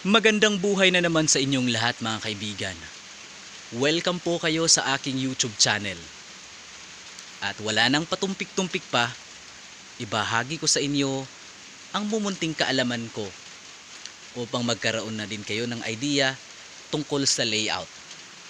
Magandang buhay na naman sa inyong lahat mga kaibigan. Welcome po kayo sa aking YouTube channel. At wala nang patumpik-tumpik pa, ibahagi ko sa inyo ang mumunting kaalaman ko upang magkaroon na din kayo ng idea tungkol sa layout.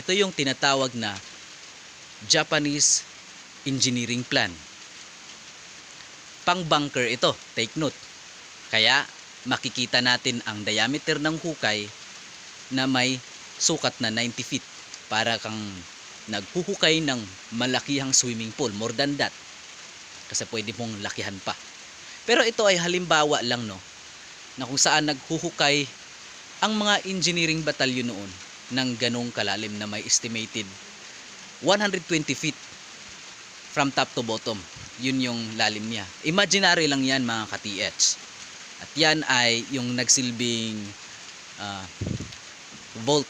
Ito yung tinatawag na Japanese Engineering Plan. Pang bunker ito, take note. Kaya makikita natin ang diameter ng hukay na may sukat na 90 feet. Para kang naghuhukay ng malakihang swimming pool more than that. Kasi pwede mong lakihan pa. Pero ito ay halimbawa lang no na kung saan naghuhukay ang mga engineering batalyon noon ng ganong kalalim na may estimated 120 feet from top to bottom. Yun yung lalim niya. Imaginary lang yan mga ka-TH at yan ay yung nagsilbing ah, vault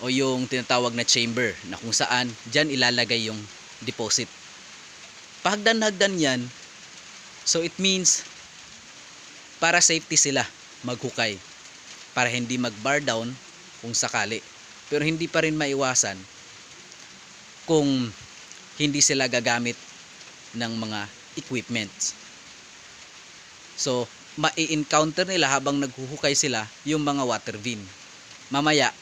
o yung tinatawag na chamber na kung saan dyan ilalagay yung deposit. Pahagdan-hagdan yan, so it means para safety sila maghukay para hindi mag-bar down kung sakali. Pero hindi pa rin maiwasan kung hindi sila gagamit ng mga equipments. So, mai-encounter nila habang naghuhukay sila yung mga water vane. Mamaya,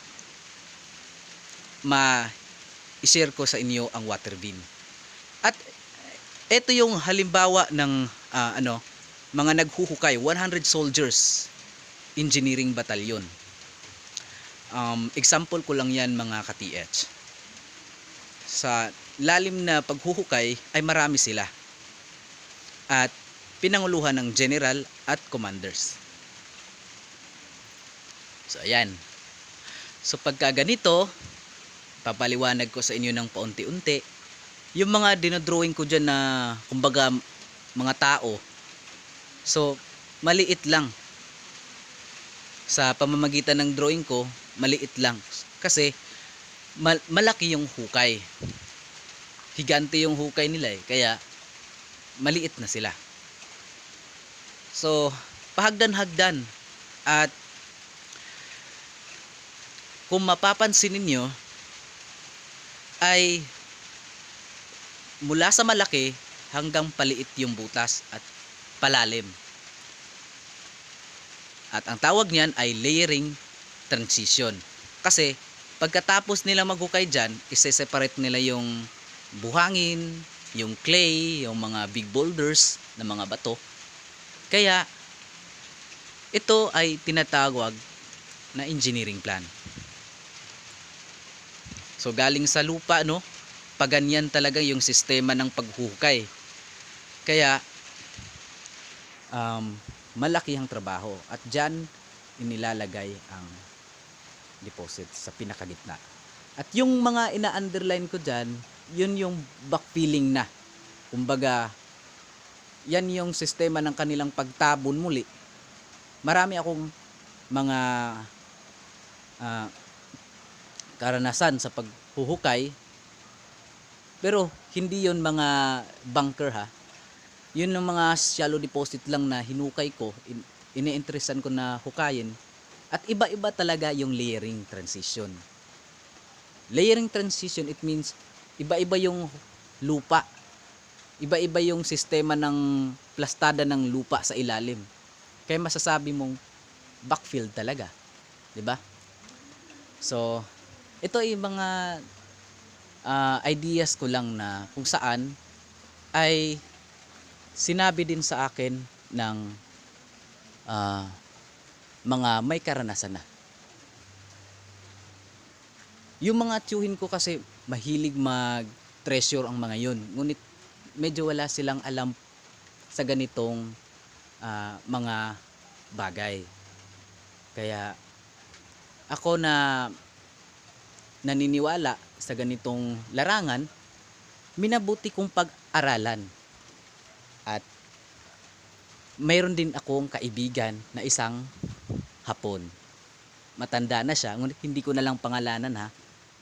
ma-share ko sa inyo ang water vane. At ito yung halimbawa ng ah, ano, mga naghuhukay, 100 soldiers engineering batalyon. Um, example ko lang yan mga ka-TH. Sa lalim na paghuhukay ay marami sila. At pinanguluhan ng general at commanders. So ayan. So pagka ganito, papaliwanag ko sa inyo ng paunti-unti. Yung mga dinodrawing ko dyan na, kumbaga, mga tao. So, maliit lang. Sa pamamagitan ng drawing ko, maliit lang. Kasi, mal- malaki yung hukay. Higante yung hukay nila eh. Kaya, maliit na sila. So, pahagdan-hagdan. At, kung mapapansin ninyo, ay mula sa malaki hanggang paliit yung butas at palalim. At ang tawag niyan ay layering transition. Kasi pagkatapos nila maghukay dyan, ise-separate nila yung buhangin, yung clay, yung mga big boulders na mga bato. Kaya ito ay tinatawag na engineering plan. So galing sa lupa no, paganyan talaga yung sistema ng paghuhukay. Kaya um, malaki ang trabaho at diyan inilalagay ang deposit sa pinakagitna. At yung mga ina-underline ko diyan, yun yung backfilling na. Kumbaga, yan yung sistema ng kanilang pagtabon muli. Marami akong mga ah, karanasan sa paghuhukay. Pero hindi yon mga bunker ha. Yun yung mga shallow deposit lang na hinukay ko in, iniinteresan ko na hukayin. At iba-iba talaga yung layering transition. Layering transition it means iba-iba yung lupa iba-iba yung sistema ng plastada ng lupa sa ilalim kaya masasabi mong backfill talaga 'di ba so ito ay mga ah, ideas ko lang na kung saan ay sinabi din sa akin ng ah, mga may karanasan na. Yung mga tiyuhin ko kasi mahilig mag-treasure ang mga yun. Ngunit medyo wala silang alam sa ganitong ah, mga bagay. Kaya ako na naniniwala sa ganitong larangan, minabuti kong pag-aralan. At mayroon din akong kaibigan na isang hapon. Matanda na siya, ngunit hindi ko na lang pangalanan ha.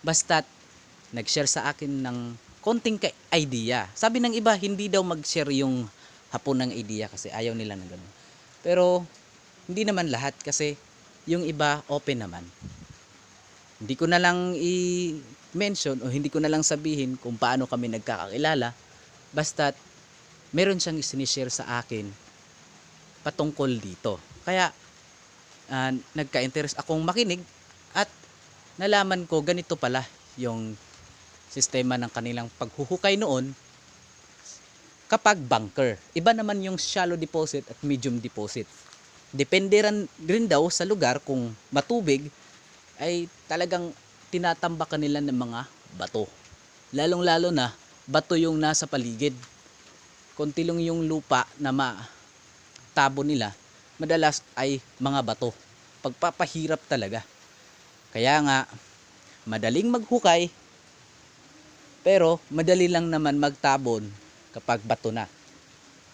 Basta't nag-share sa akin ng konting idea. Sabi ng iba, hindi daw mag-share yung hapon ng idea kasi ayaw nila ng ganun. Pero hindi naman lahat kasi yung iba open naman. Hindi ko na lang i-mention o hindi ko na lang sabihin kung paano kami nagkakakilala. Basta't meron siyang sinishare sa akin patungkol dito. Kaya ah, nagka-interest akong makinig at nalaman ko ganito pala yung sistema ng kanilang paghuhukay noon kapag bunker. Iba naman yung shallow deposit at medium deposit. Depende rin, daw sa lugar kung matubig ay talagang tinatambakan nila ng mga bato. Lalong-lalo na bato yung nasa paligid. Konti lang yung lupa na matabo nila, madalas ay mga bato. Pagpapahirap talaga. Kaya nga, madaling maghukay, pero madali lang naman magtabon kapag bato na.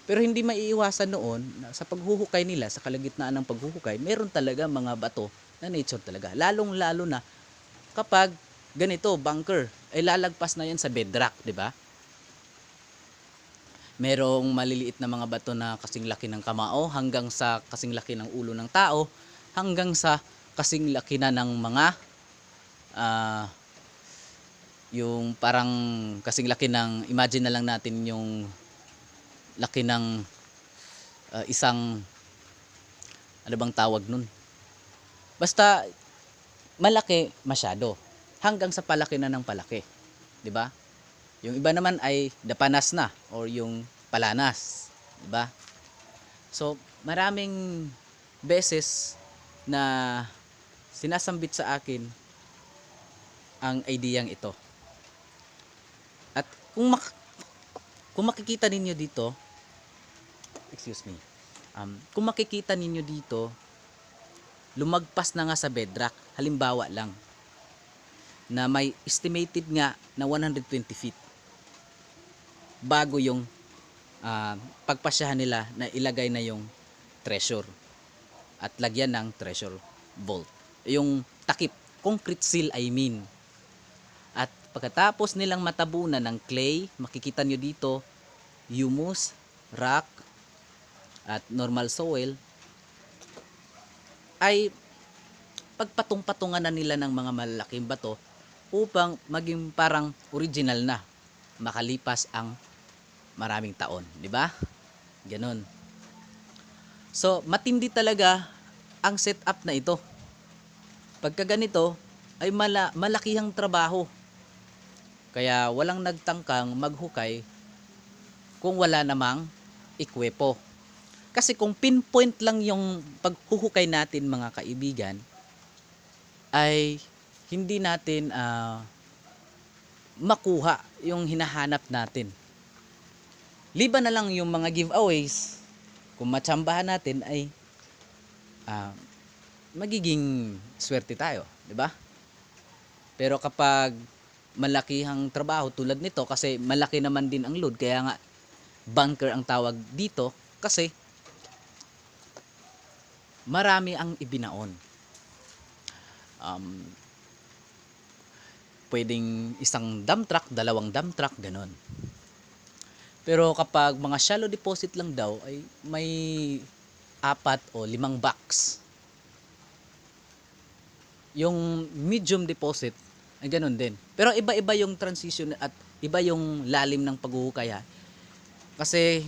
Pero hindi maiiwasan noon sa paghuhukay nila, sa kalagitnaan ng paghuhukay, meron talaga mga bato na nature talaga. Lalong lalo na kapag ganito, bunker, ay lalagpas na yan sa bedrock, di ba? Merong maliliit na mga bato na kasing laki ng kamao hanggang sa kasing laki ng ulo ng tao hanggang sa kasing laki na ng mga ah, yung parang kasing laki ng imagine na lang natin yung laki ng ah, isang ano bang tawag nun? Basta malaki masyado hanggang sa palaki na ng palaki di ba? Yung iba naman ay dapanas na or yung palanas di ba? So maraming beses na sinasambit sa akin ang ideyang ito kung mak- kung makikita ninyo dito excuse me um, kung makikita ninyo dito lumagpas na nga sa bedrock halimbawa lang na may estimated nga na 120 feet bago yung ah, pagpasyahan nila na ilagay na yung treasure at lagyan ng treasure vault. Yung takip concrete seal I mean pagkatapos nilang matabunan ng clay makikita nyo dito humus rock at normal soil ay pagpatong-patungan na nila ng mga malalaking bato upang maging parang original na makalipas ang maraming taon, di ba? Ganon. So, matindi talaga ang setup na ito. Pagka ganito, ay mala, malakihang trabaho. Kaya walang nagtangkang maghukay kung wala namang ikwepo. Kasi kung pinpoint lang yung paghuhukay natin mga kaibigan, ay hindi natin ah, makuha yung hinahanap natin. Liban na lang yung mga giveaways, kung matsambahan natin ay ah, magiging swerte tayo, di ba? Pero kapag malakihang trabaho tulad nito kasi malaki naman din ang load kaya nga bunker ang tawag dito kasi marami ang ibinaon. Um, pwedeng isang dump truck, dalawang dump truck, ganon. Pero kapag mga shallow deposit lang daw ay may apat o limang box. Yung medium deposit ay ganon din. Pero iba-iba yung transition at iba yung lalim ng paghuhukay ha. Kasi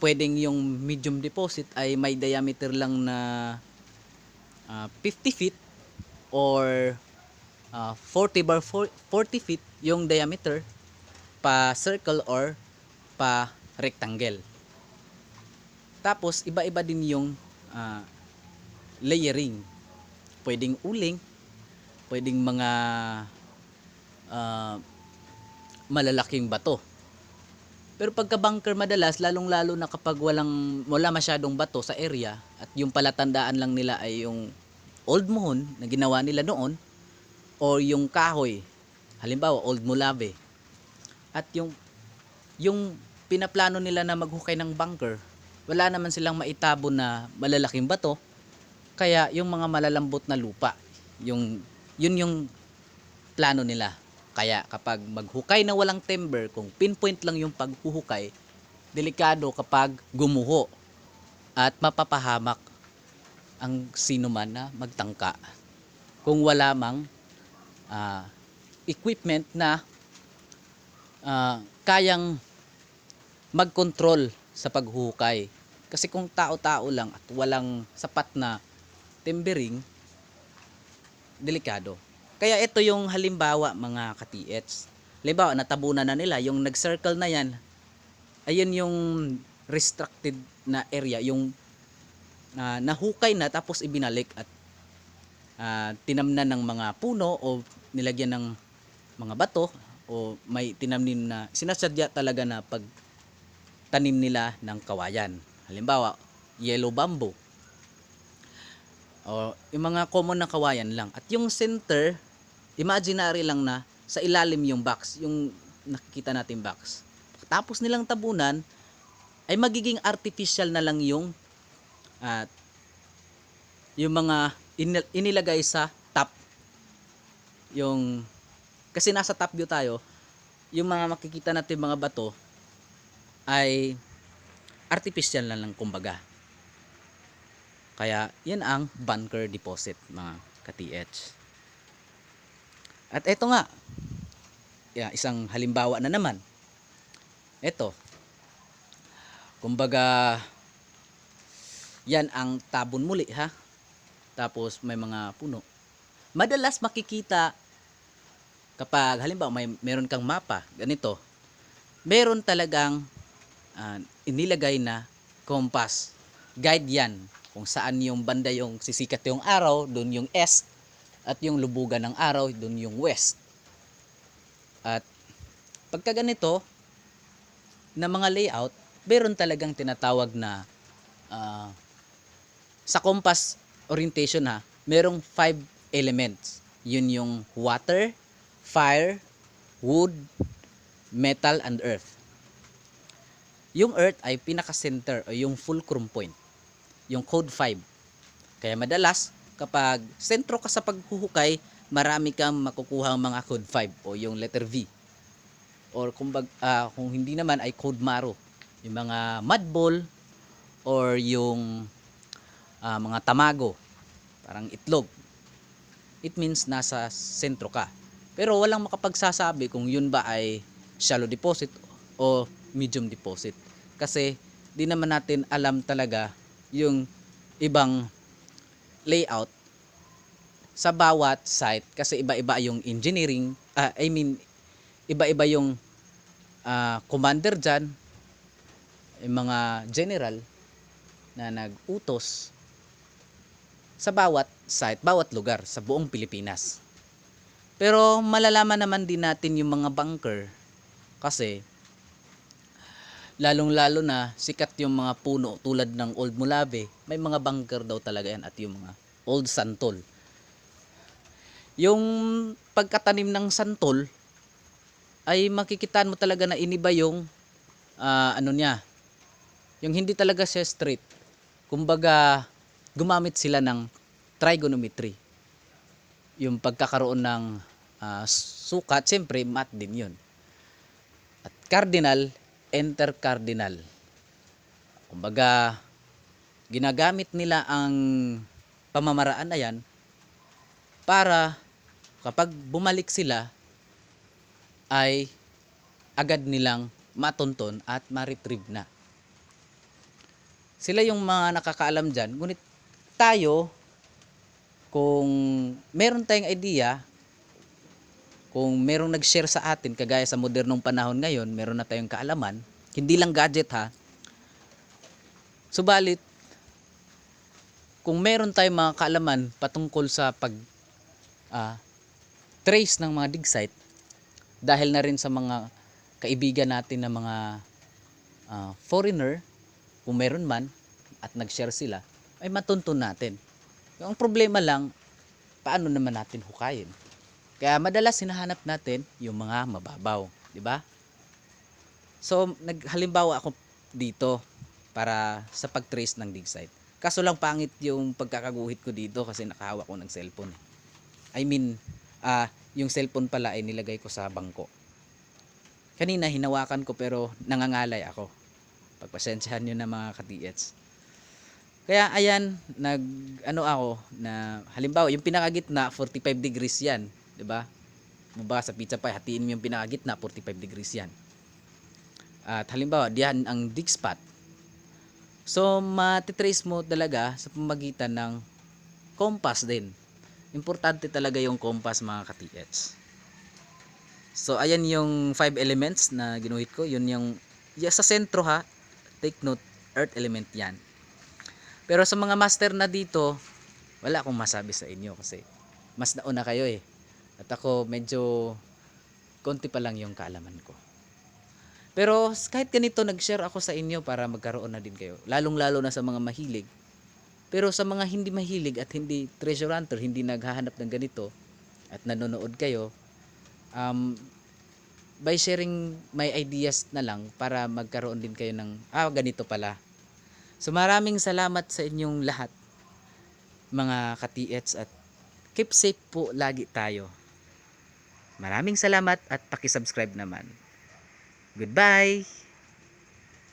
pwedeng yung medium deposit ay may diameter lang na ah, 50 feet or ah, 40 bar 40 feet yung diameter pa circle or pa rectangle. Tapos iba-iba din yung ah, layering. Pwedeng uling, pwedeng mga ah, malalaking bato. Pero pagka bunker madalas, lalong-lalo na kapag walang wala masyadong bato sa area at yung palatandaan lang nila ay yung old mohon na ginawa nila noon or yung kahoy. Halimbawa, old mulave. At yung yung pinaplano nila na maghukay ng bunker, wala naman silang maitabo na malalaking bato. Kaya yung mga malalambot na lupa, yung yun yung plano nila. Kaya kapag maghukay na walang timber, kung pinpoint lang yung paghuhukay, delikado kapag gumuho at mapapahamak ang sino man na magtangka kung wala mang ah, equipment na ah, kayang mag-control sa paghuhukay. Kasi kung tao-tao lang at walang sapat na timbering, delikado. Kaya ito yung halimbawa mga ka-TH. Halimbawa, natabunan na nila, yung nag-circle na yan, ayun yung restricted na area, yung ah, nahukay na tapos ibinalik at ah, tinamnan ng mga puno o nilagyan ng mga bato o may tinamnin na sinasadya talaga na pag tanim nila ng kawayan. Halimbawa, yellow bamboo. O yung mga common na kawayan lang. At yung center, imaginary lang na sa ilalim yung box, yung nakikita natin box. Tapos nilang tabunan, ay magiging artificial na lang yung at yung mga inil- inilagay sa top yung kasi nasa top view tayo yung mga makikita natin mga bato ay artificial na lang kumbaga kaya yan ang bunker deposit mga ka-TH at eto nga yeah, isang halimbawa na naman eto kumbaga yan ang tabon muli ha. Tapos may mga puno. Madalas makikita kapag halimbawa may meron kang mapa, ganito. Meron talagang ah, inilagay na compass. Guide yan kung saan yung banda yung sisikat yung araw, doon yung east at yung lubugan ng araw, doon yung west. At pagka ganito na mga layout, meron talagang tinatawag na ah, sa compass orientation ha, merong five elements. Yun yung water, fire, wood, metal, and earth. Yung earth ay pinaka-center o yung fulcrum point. Yung code 5. Kaya madalas, kapag sentro ka sa paghuhukay, marami kang makukuha mga code 5 o yung letter V. Or kung, bag, ah, kung hindi naman ay code maro. Yung mga mud ball or yung ah, mga tamago, parang itlog. It means nasa sentro ka. Pero walang makapagsasabi kung yun ba ay shallow deposit o medium deposit. Kasi di naman natin alam talaga yung ibang layout sa bawat site kasi iba-iba yung engineering, ah, I mean iba-iba yung ah, commander dyan, yung mga general na nag-utos sa bawat site, bawat lugar sa buong Pilipinas. Pero malalaman naman din natin yung mga bunker kasi lalong-lalo na sikat yung mga puno tulad ng Old Mulave, may mga bunker daw talaga yan at yung mga Old Santol. Yung pagkatanim ng santol ay makikitaan mo talaga na iniba yung ah, ano niya, yung hindi talaga siya straight. Kumbaga, gumamit sila ng trigonometry. Yung pagkakaroon ng ah, sukat, siyempre mat din yun. At cardinal, enter cardinal. Kumbaga, ginagamit nila ang pamamaraan na yan para kapag bumalik sila ay agad nilang matonton at ma-retrieve na. Sila yung mga nakakaalam dyan. Ngunit tayo, kung meron tayong idea, kung merong nag-share sa atin, kagaya sa modernong panahon ngayon, meron na tayong kaalaman, hindi lang gadget ha, subalit, kung meron tayong mga kaalaman patungkol sa pag ah, trace ng mga dig site, dahil na rin sa mga kaibigan natin na mga ah, foreigner, kung meron man, at nag-share sila, ay matuntun natin. Ang problema lang, paano naman natin hukayin? Kaya madalas hinahanap natin yung mga mababaw, di ba? So, naghalimbawa ako dito para sa pag-trace ng dig site. Kaso lang pangit yung pagkakaguhit ko dito kasi nakahawak ko ng cellphone. I mean, ah yung cellphone pala ay nilagay ko sa bangko. Kanina hinawakan ko pero nangangalay ako. Pagpasensyahan nyo na mga ka-TH. Kaya ayan, nag ano ako na halimbawa yung pinakagitna 45 degrees 'yan, 'di ba? Baba sa pizza pie, hatiin mo yung pinakagitna 45 degrees 'yan. At halimbawa, diyan ang dig spot. So, matitrace mo talaga sa pamagitan ng compass din. Importante talaga yung compass mga ka-TH. So, ayan yung five elements na ginuhit ko. Yun yung, ya, sa sentro ha, take note, earth element yan. Pero sa mga master na dito, wala akong masabi sa inyo kasi mas nauna kayo eh. At ako medyo konti pa lang yung kaalaman ko. Pero kahit ganito nag-share ako sa inyo para magkaroon na din kayo. Lalong-lalo na sa mga mahilig. Pero sa mga hindi mahilig at hindi treasure hunter, hindi naghahanap ng ganito at nanonood kayo, um, by sharing my ideas na lang para magkaroon din kayo ng, ah, ganito pala. So maraming salamat sa inyong lahat, mga ka-TH at keep safe po lagi tayo. Maraming salamat at paki-subscribe naman. Goodbye!